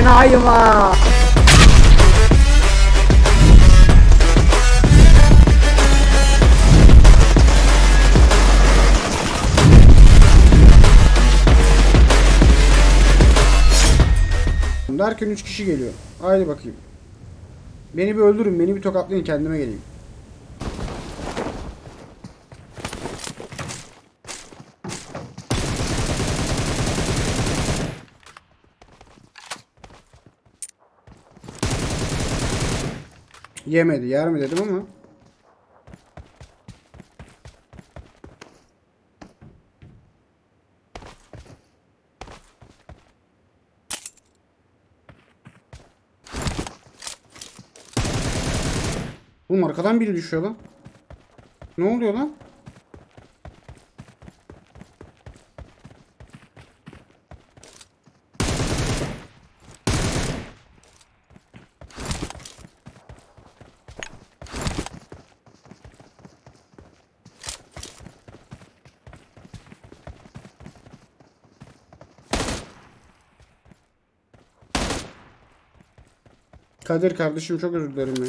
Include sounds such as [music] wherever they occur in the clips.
Enayim ha. Derken 3 kişi geliyor. Haydi bakayım. Beni bir öldürün, beni bir tokatlayın kendime geleyim. Yemedi, yer mi dedim ama. Oğlum arkadan biri düşüyor lan. Ne oluyor lan? Kadir kardeşim çok özür dilerim ya.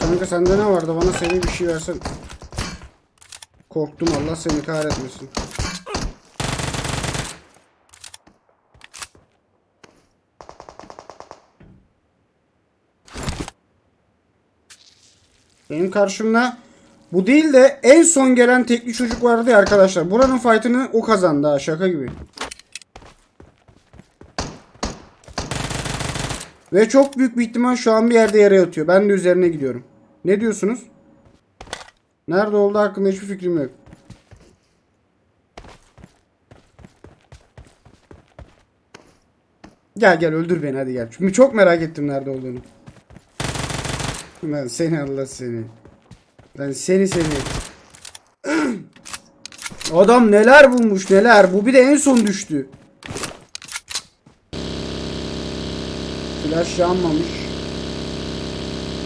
Kanka sende ne vardı? Bana seri bir şey versen. Korktum Allah seni kahretmesin. Benim karşımda bu değil de en son gelen tekli çocuk vardı ya arkadaşlar. Buranın fight'ını o kazandı ha şaka gibi. Ve çok büyük bir ihtimal şu an bir yerde yere yatıyor. Ben de üzerine gidiyorum. Ne diyorsunuz? Nerede olduğu hakkında hiçbir fikrim yok. Gel gel öldür beni hadi gel. Çünkü çok merak ettim nerede olduğunu. Ben seni Allah seni. Ben seni seni. [clears throat] Adam neler bulmuş neler. Bu bir de en son düştü. Flash yanmamış.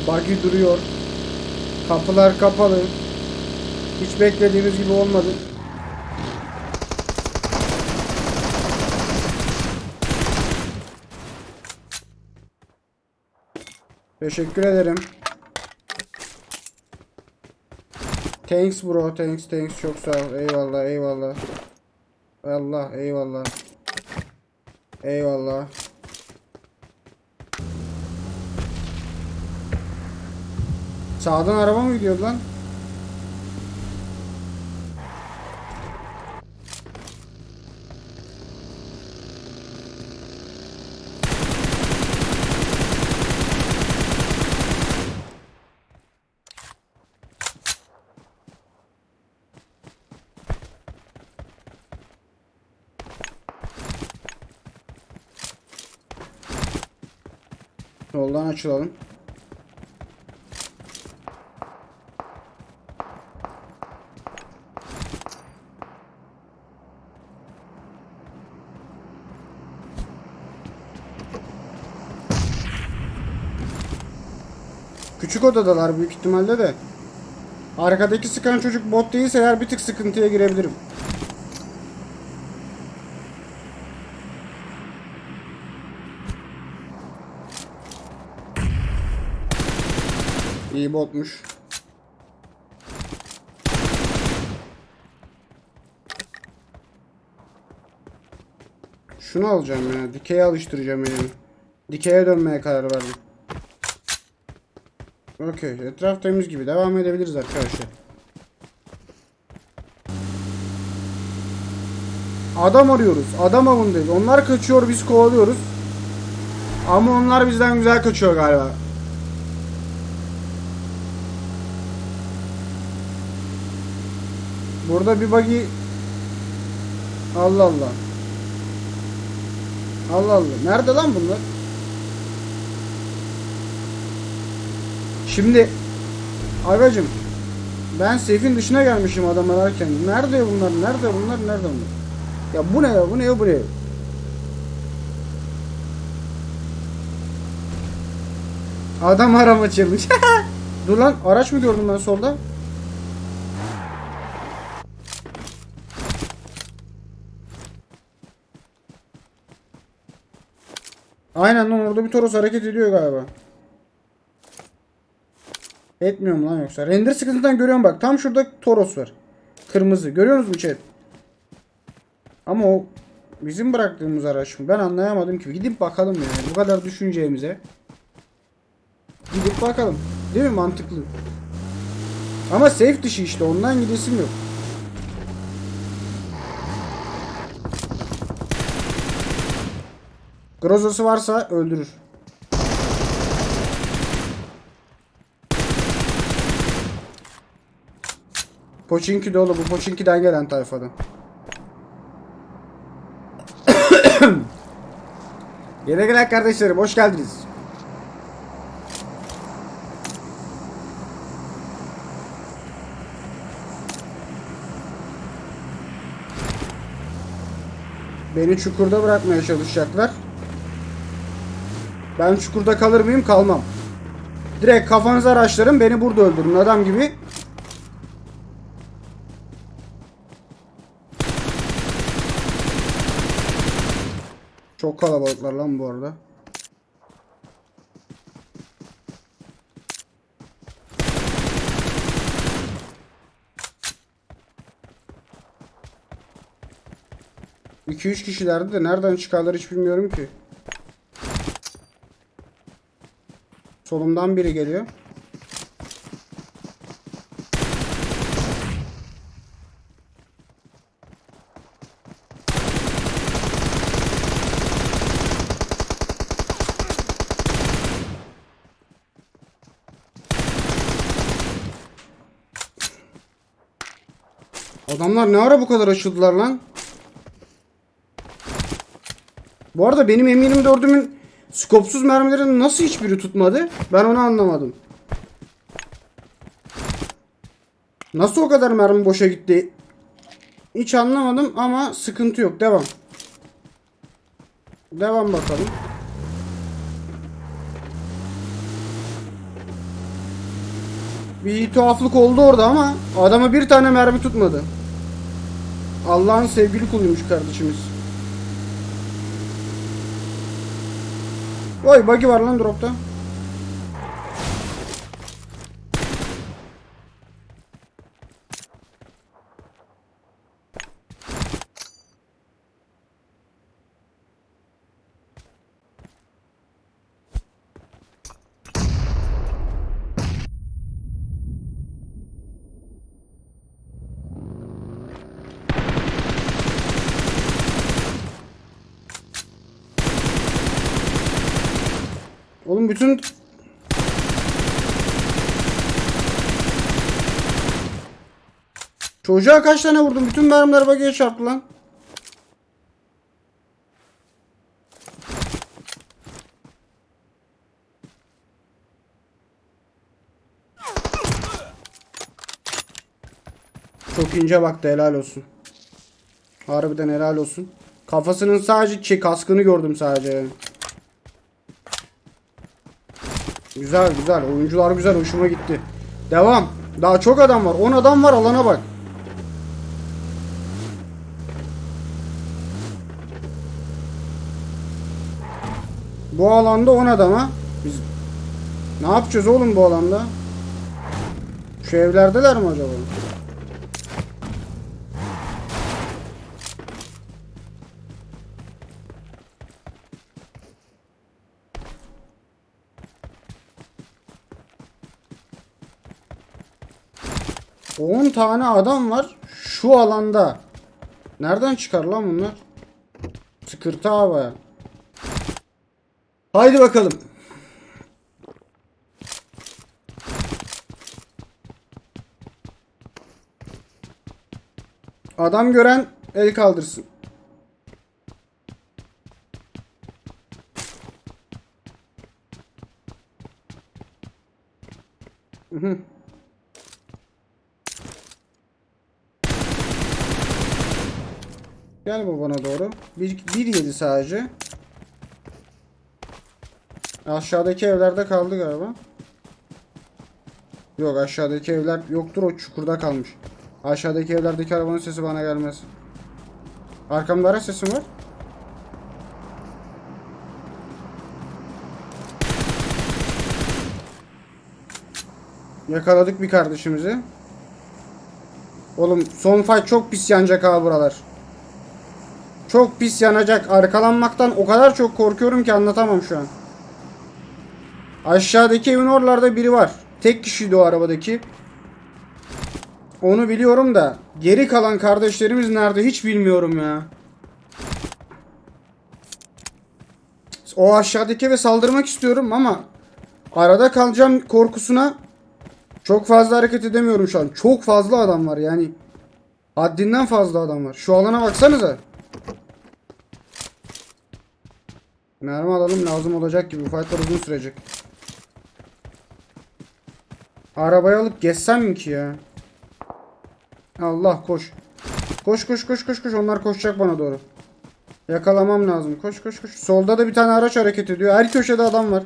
Buggy duruyor. Kapılar kapalı. Hiç beklediğimiz gibi olmadı. Teşekkür ederim. Thanks bro, thanks, thanks. Çok sağ ol. Eyvallah, eyvallah. Allah, eyvallah. Eyvallah. Sağdan araba mı gidiyor lan? Yoldan açılalım. Küçük odadalar büyük ihtimalle de. Arkadaki sıkan çocuk bot değilse eğer bir tık sıkıntıya girebilirim. İyi botmuş. Şunu alacağım ya. Dikeye alıştıracağım elimi. Dikeye dönmeye karar verdim. Okey. Etraf temiz gibi. Devam edebiliriz arkadaşlar. Adam arıyoruz. Adam avındayız. Onlar kaçıyor biz kovalıyoruz. Ama onlar bizden güzel kaçıyor galiba. Burada bir buggy Allah Allah. Allah Allah. Nerede lan bunlar? Şimdi Agacım Ben seyfin dışına gelmişim adam ararken. Nerede bunlar? Nerede bunlar? Nerede bunlar? Ya bu ne ya? Bu ne ya? Bu ne? Adam arama challenge. [laughs] Dur lan araç mı gördüm ben solda? Aynen lan orada bir Toros hareket ediyor galiba. Etmiyor mu lan yoksa? Render sıkıntıdan görüyorum bak. Tam şurada Toros var. Kırmızı. Görüyorsunuz mu chat? Ama o bizim bıraktığımız araç mı? Ben anlayamadım ki. Gidip bakalım yani. Bu kadar düşüneceğimize. Gidip bakalım. Değil mi? Mantıklı. Ama safe dışı işte. Ondan gidesim yok. Grozası varsa öldürür. Poçinki dolu bu Poçinki'den gelen tayfadan. Yine [coughs] gelen kardeşlerim hoş geldiniz. Beni çukurda bırakmaya çalışacaklar. Ben çukurda kalır mıyım? Kalmam. Direkt kafanıza araçlarım beni burada öldürün adam gibi. Çok kalabalıklar lan bu arada. İki üç kişilerdi de nereden çıkarlar hiç bilmiyorum ki. Solumdan biri geliyor. Adamlar ne ara bu kadar açıldılar lan? Bu arada benim M24'ümün skopsuz mermilerin nasıl hiçbiri tutmadı? Ben onu anlamadım. Nasıl o kadar mermi boşa gitti? Hiç anlamadım ama sıkıntı yok. Devam. Devam bakalım. Bir tuhaflık oldu orada ama adama bir tane mermi tutmadı. Allah'ın sevgili kuluymuş kardeşimiz. Oy buggy var lan dropta. Oğlum bütün Çocuğa kaç tane vurdum? Bütün mermiler bagaya çarptı lan. Çok ince baktı helal olsun. Harbiden helal olsun. Kafasının sadece kaskını gördüm sadece. Güzel güzel. Oyuncular güzel. Hoşuma gitti. Devam. Daha çok adam var. 10 adam var. Alana bak. Bu alanda 10 adama. Biz ne yapacağız oğlum bu alanda? Şu evlerdeler mi acaba? On tane adam var şu alanda. Nereden çıkar lan bunlar? Sıkırtı abi. Haydi bakalım. Adam gören el kaldırsın. Hı Gel bu bana doğru. Bir, bir yedi sadece. Aşağıdaki evlerde kaldı galiba. Yok aşağıdaki evler yoktur o çukurda kalmış. Aşağıdaki evlerdeki arabanın sesi bana gelmez. Arkamda araç sesim var. Yakaladık bir kardeşimizi. Oğlum son fight çok pis yanacak ha buralar. Çok pis yanacak. Arkalanmaktan o kadar çok korkuyorum ki anlatamam şu an. Aşağıdaki evin oralarda biri var. Tek kişiydi o arabadaki. Onu biliyorum da geri kalan kardeşlerimiz nerede hiç bilmiyorum ya. O aşağıdaki eve saldırmak istiyorum ama arada kalacağım korkusuna çok fazla hareket edemiyorum şu an. Çok fazla adam var yani. Haddinden fazla adam var. Şu alana baksanıza. Mermi alalım lazım olacak gibi. Bu fightlar uzun sürecek. Arabayı alıp geçsem mi ki ya? Allah koş. Koş koş koş koş koş. Onlar koşacak bana doğru. Yakalamam lazım. Koş koş koş. Solda da bir tane araç hareket ediyor. Her köşede adam var.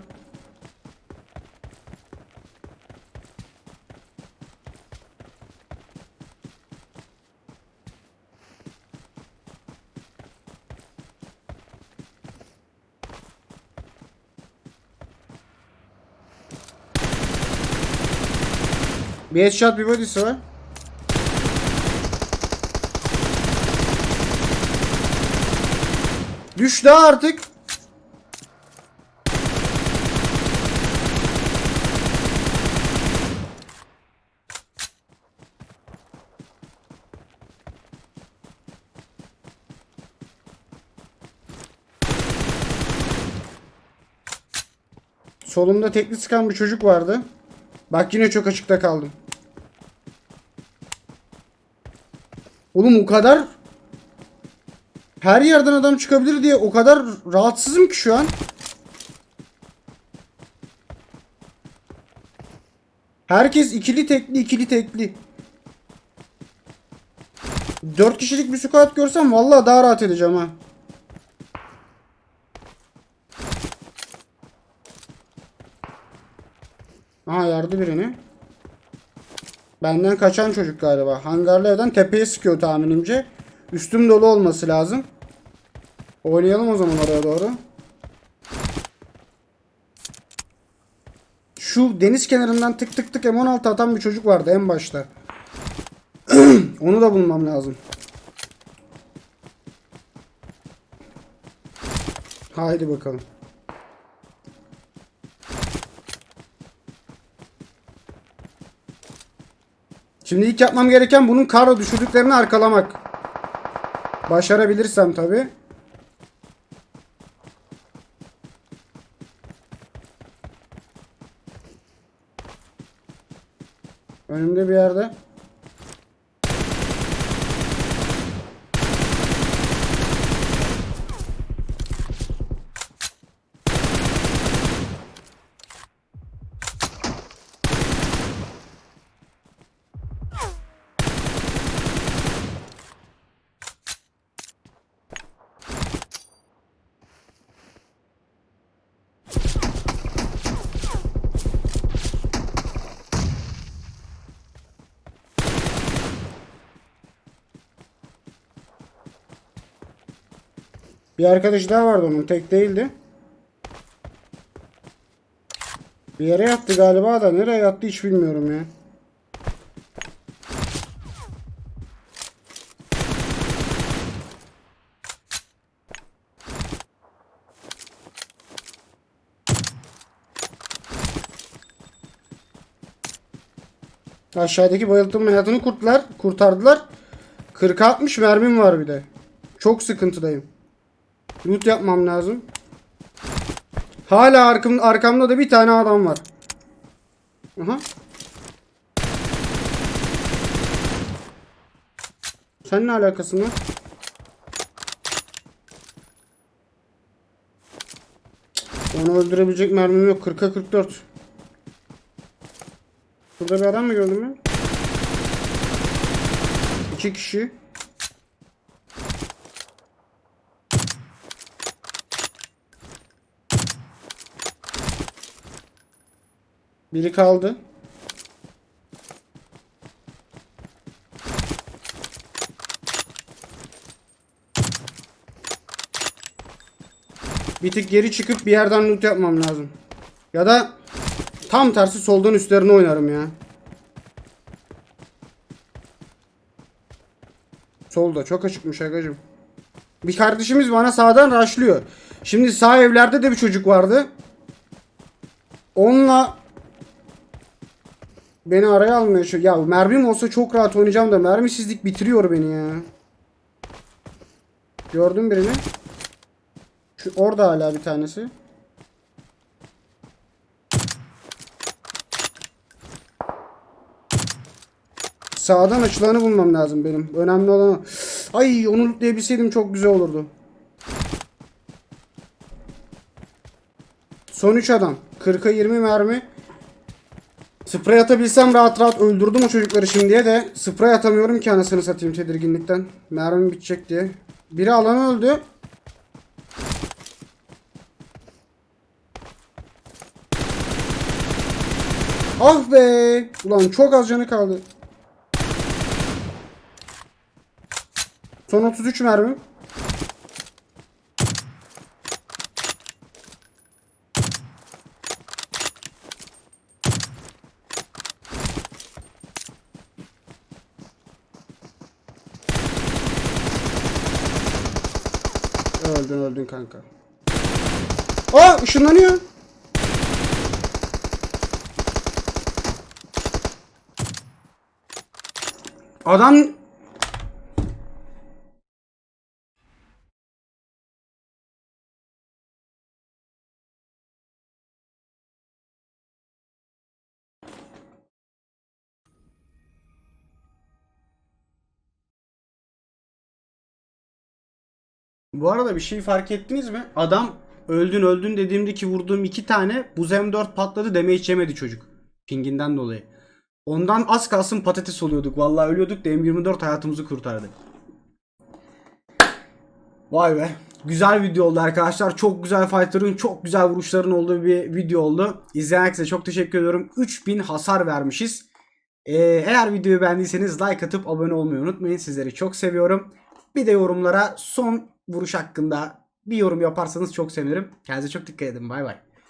Bir headshot bir body'si var. Düş daha artık. Solumda tekli sıkan bir çocuk vardı. Bak yine çok açıkta kaldım. Oğlum o kadar her yerden adam çıkabilir diye o kadar rahatsızım ki şu an. Herkes ikili tekli ikili tekli. 4 kişilik bir squad görsem vallahi daha rahat edeceğim ha. Aha yardı birini. Benden kaçan çocuk galiba. Hangarlı evden tepeye sıkıyor tahminimce. Üstüm dolu olması lazım. Oynayalım o zaman oraya doğru. Şu deniz kenarından tık tık tık M16 atan bir çocuk vardı en başta. [clears throat] Onu da bulmam lazım. Haydi bakalım. Şimdi ilk yapmam gereken bunun karla düşürdüklerini arkalamak. Başarabilirsem tabi. Önümde bir yerde. Bir arkadaş daha vardı onun tek değildi. Bir yere yattı galiba da nereye yattı hiç bilmiyorum ya. Aşağıdaki bayıltımın hayatını kurtlar, kurtardılar. 40 60 mermim var bir de. Çok sıkıntıdayım. Loot yapmam lazım. Hala arkam, arkamda da bir tane adam var. Aha. Sen ne alakasın lan? Cık, Onu öldürebilecek mermim yok. 40'a 44. Burada bir adam mı gördüm ben? İki kişi. Biri kaldı. Bir tık geri çıkıp bir yerden loot yapmam lazım. Ya da tam tersi soldan üstlerine oynarım ya. Solda çok açıkmış agacım. Bir kardeşimiz bana sağdan raşlıyor. Şimdi sağ evlerde de bir çocuk vardı. Onunla beni araya almaya çalışıyor. Ya mermim olsa çok rahat oynayacağım da mermisizlik bitiriyor beni ya. Gördün birini. Şu orada hala bir tanesi. Sağdan açılanı bulmam lazım benim. Önemli olan o. Ay onu lootlayabilseydim çok güzel olurdu. Son 3 adam. 40'a 20 mermi. Sprey atabilsem rahat rahat öldürdüm o çocukları şimdiye de. Sprey atamıyorum ki anasını satayım tedirginlikten. Mermim bitecek diye. Biri alanı öldü. Ah be! Ulan çok az canı kaldı. Son 33 mermi. Öldün öldün kanka. Aa ışınlanıyor. Adam Bu arada bir şey fark ettiniz mi? Adam öldün öldün dediğimde ki vurduğum iki tane buz M4 patladı deme hiç yemedi çocuk. Pinginden dolayı. Ondan az kalsın patates oluyorduk. Vallahi ölüyorduk da M24 hayatımızı kurtardı. Vay be. Güzel video oldu arkadaşlar. Çok güzel fighter'ın, çok güzel vuruşların olduğu bir video oldu. İzleyen herkese çok teşekkür ediyorum. 3000 hasar vermişiz. Ee, eğer videoyu beğendiyseniz like atıp abone olmayı unutmayın. Sizleri çok seviyorum. Bir de yorumlara son vuruş hakkında bir yorum yaparsanız çok sevinirim. Kendinize çok dikkat edin. Bay bay.